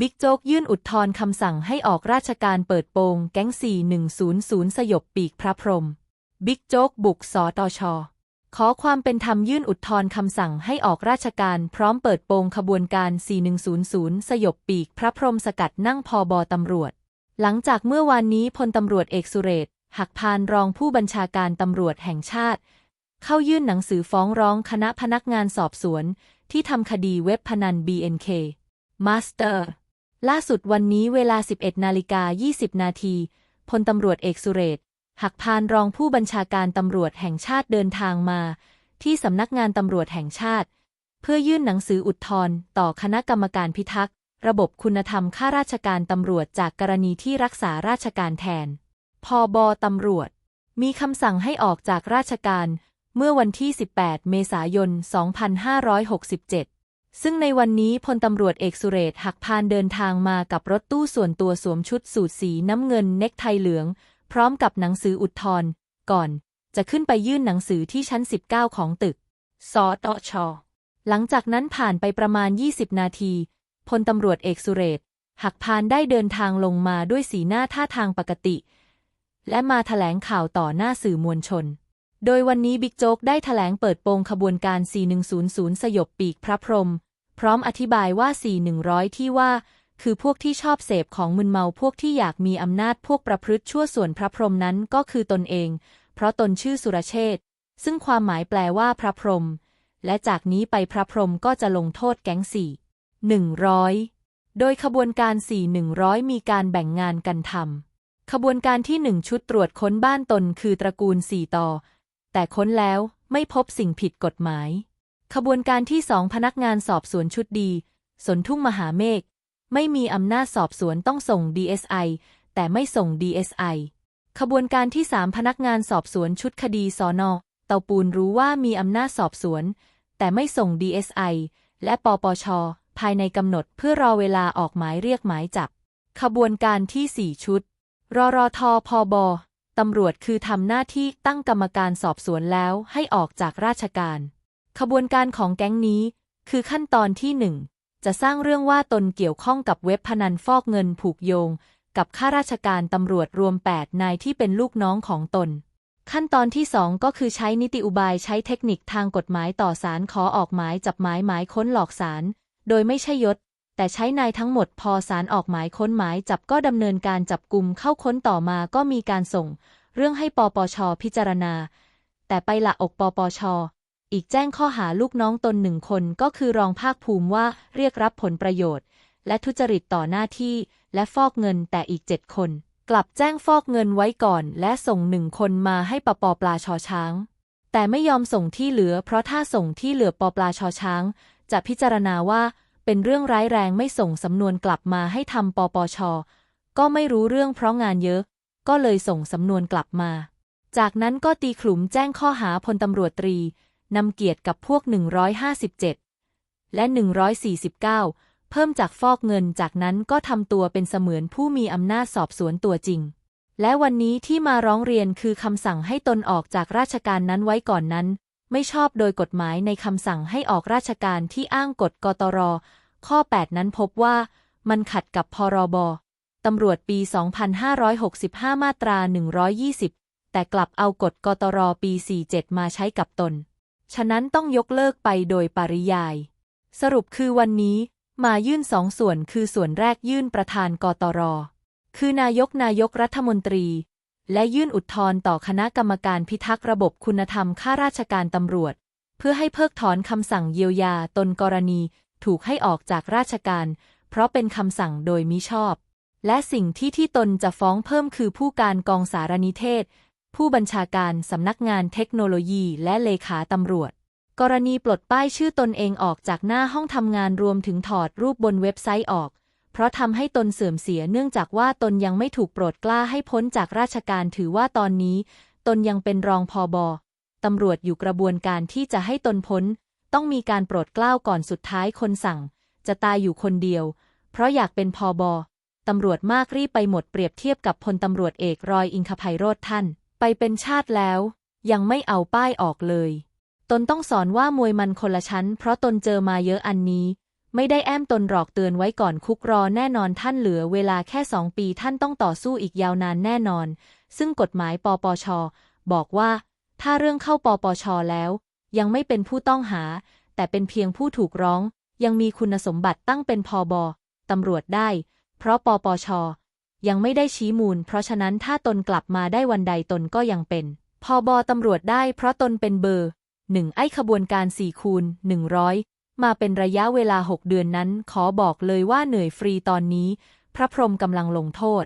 บิ๊กโจ๊กยื่นอุทธรณ์คำสั่งให้ออกราชการเปิดโปงแก๊ง 4100 สยบปีกพระพรหมบิ๊กโจ๊กบุกสตช ขอความเป็นธรรมยื่นอุทธรณ์คำสั่งให้ออกราชการพร้อมเปิดโปงขบวนการ 4100 สยบปีกพระพรหมสกัดนั่งพอบอตำรวจ หลังจากเมื่อวานนี้พลตำรวจเอกสุเรศหักพานรองผู้บัญชาการตำรวจแห่งชาติ เข้ายื่นหนังสือฟ้องร้องคณะพนักงานสอบสวน ที่ทำคดีเว็บพนัน BNK Master ล่าสุดวันนี้เวลา 11 นาฬิกา 20 นาทีพลตำรวจเอกสุเรศหักพานรองผู้บัญชาการตำรวจแห่งชาติเดินทางมา ที่สำนักงานตำรวจแห่งชาติ เพื่อยื่นหนังสืออุทธรณ์ต่อคณะกรรมการพิทักษ์ ระบบคุณธรรมข้าราชการตำรวจจากกรณีที่รักษาราชการแทนพอบตำรวจ มีคำสั่งให้ออกจากราชการ เมื่อวันที่ 18 เมษายน 2567 ซึ่งในวันนี้พลตำรวจเอกสุเรศหักพานเดินทางมากับรถตู้ส่วนตัวสวมชุดสูทสีน้ำเงินเน็กไทเหลือง พร้อมกับหนังสืออุทธรณ์ก่อน จะขึ้นไปยื่นหนังสือที่ชั้น 19 ของตึกสตช หลังจากนั้นผ่านไปประมาณ 20 นาที พลตำรวจเอกสุเรศหักพานได้เดินทางลงมาด้วยสีหน้าท่าทางปกติ และมาถแถลงข่าวต่อหน้าสื่อมวลชน โดยวันนี้บิ๊กโจ๊กได้ถแถลงเปิดโปงขบวนการ 4100 สยบปีกพระพรหมพร้อมอธิบายว่า 4100 ที่ว่า คือพวกที่ชอบเสพของมึนเมาพวกที่อยากมีอำนาจพวกประพฤติชั่วส่วนพระพรหมนั้นก็คือตนเอง เพราะตนชื่อสุรเชษซึ่งความหมายแปลว่าพระพรหมและจากนี้ไปพระพรหมก็จะลงโทษแก๊งสี่หนึ่งร้อยโดยขบวนการสี่หนึ่งร้อยมีการแบ่งงานกันทำขบวนการที่หนึ่งชุดตรวจค้นบ้านตนคือตระกูลสี่ต่อ แต่ค้นแล้วไม่พบสิ่งผิดกฎหมาย ขบวนการที่สองพนักงานสอบสวนชุดดี สนทุ่งมหาเมฆไม่มีอำนาจสอบสวนต้องส่ง DSI แต่ไม่ส่ง DSI ขบวนการที่สามพนักงานสอบสวนชุดคดีสอนอเตาปูนรู้ว่ามีอำนาจสอบสวน แต่ไม่ส่ง DSI และปปช ภายในกำหนดเพื่อรอเวลาออกหมายเรียกหมายจับ ขบวนการที่สี่ชุด รรทพบ ตำรวจคือทำหน้าที่ตั้งกรรมการสอบสวนแล้วให้ออกจากราชการ ขบวนการของแก๊งนี้ คือขั้นตอนที่หนึ่งจะสร้างเรื่องว่าตนเกี่ยวข้องกับเว็บพนันฟอกเงินผูกโยง กับข้าราชการตำรวจรวม 8 นายที่เป็นลูกน้องของตน ขั้นตอนที่สองก็คือใช้นิติอุบายใช้เทคนิคทางกฎหมายต่อสารขอออกหมายจับหมายหมายค้นหลอกสาร โดยไม่ใช่ยศ แต่ใช้นายทั้งหมดพอสารออกหมายค้นหมายจับก็ดำเนินการจับกลุ่มเข้าค้นต่อมาก็มีการส่ง เรื่องให้ปปชพิจารณา แต่ไปละอกปปชอีกแจ้งข้อหาลูกน้องตนหนึ่งคนก็คือรองภาคภูมิว่าเรียกรับผลประโยชน์ และทุจริตต่อหน้าที่ และฟอกเงินแต่อีกเจ็ดคน กลับแจ้งฟอกเงินไว้ก่อน และส่งหนึ่งคนมาให้ปปปลาชอช้าง แต่ไม่ยอมส่งที่เหลือ เพราะถ้าส่งที่เหลือปปลาชอช้าง จะพิจารณาว่า เป็นเรื่องร้ายแรงไม่ส่งสำนวนกลับมาให้ทำปปช ก็ไม่รู้เรื่องเพราะงานเยอะ ก็เลยส่งสำนวนกลับมา จากนั้นก็ตีขลุ่มแจ้งข้อหาพลตำรวจตรีนำเกียรติกับพวก 157 และ 149 เพิ่มจากฟอกเงินจากนั้นก็ทำตัวเป็นเสมือนผู้มีอำนาจสอบสวนตัวจริง และวันนี้ที่มาร้องเรียนคือคำสั่งให้ตนออกจากราชการนั้นไว้ก่อนนั้น ไม่ชอบโดยกฎหมายในคำสั่งให้ออกราชการที่อ้างกฎกตร ข้อ 8 นั้นพบว่า มันขัดกับพรบตำรวจปี 2565 มาตรา 120 แต่กลับเอากฎกตรปี 47 มาใช้กับตน ฉะนั้นต้องยกเลิกไปโดยปริยาย สรุปคือวันนี้มายื่นสองส่วนคือส่วนแรกยื่นประธานกตร คือนายกนายกรัฐมนตรี และยื่นอุทธรณ์ต่อคณะกรรมการพิทักษ์ระบบคุณธรรมข้าราชการตำรวจ เพื่อให้เพิกถอนคำสั่งเยียวยาตนกรณีถูกให้ออกจากราชการ เพราะเป็นคำสั่งโดยมิชอบ และสิ่งที่ที่ตนจะฟ้องเพิ่มคือผู้การกองสารนิเทศ ผู้บัญชาการสำนักงานเทคโนโลยีและเลขาตำรวจ กรณีปลดป้ายชื่อตนเองออกจากหน้าห้องทำงานรวมถึงถอดรูปบนเว็บไซต์ออก เพราะทำให้ตนเสื่อมเสียเนื่องจากว่าตนยังไม่ถูกโปรดกล้าให้พ้นจากราชการถือว่าตอนนี้ ตนยังเป็นรองพอบอตำรวจอยู่กระบวนการที่จะให้ตนพ้น ต้องมีการโปรดกล้าก่อนสุดท้ายคนสั่ง จะตายอยู่คนเดียว เพราะอยากเป็นพอบอตำรวจมากรีบไปหมดเปรียบเทียบกับพลตำรวจเอกรอยอิงคภัยโรธท่าน ไปเป็นชาติแล้ว ยังไม่เอาป้ายออกเลย ตนต้องสอนว่ามวยมันคนละชั้น เพราะตนเจอมาเยอะอันนี้ ไม่ได้แอมตนหลอกเตือนไว้ก่อนคุกรอแน่นอนท่านเหลือเวลาแค่สองปีท่านต้องต่อสู้อีกยาวนานแน่นอน ซึ่งกฎหมายปปช บอกว่า ถ้าเรื่องเข้าปปชแล้ว ยังไม่เป็นผู้ต้องหา แต่เป็นเพียงผู้ถูกร้อง ยังมีคุณสมบัติตั้งเป็นพบตำรวจได้ เพราะปปช ยังไม่ได้ชี้มูล เพราะฉะนั้นถ้าตนกลับมาได้วันใดตนก็ยังเป็นพบตำรวจได้เพราะตนเป็นเบอร์หนึ่งไอ้ขบวนการสี่คูณหนึ่งร้อย มาเป็นระยะเวลาหกเดือนนั้น ขอบอกเลยว่าเหนื่อยฟรีตอนนี้ พระพรหมกำลังลงโทษ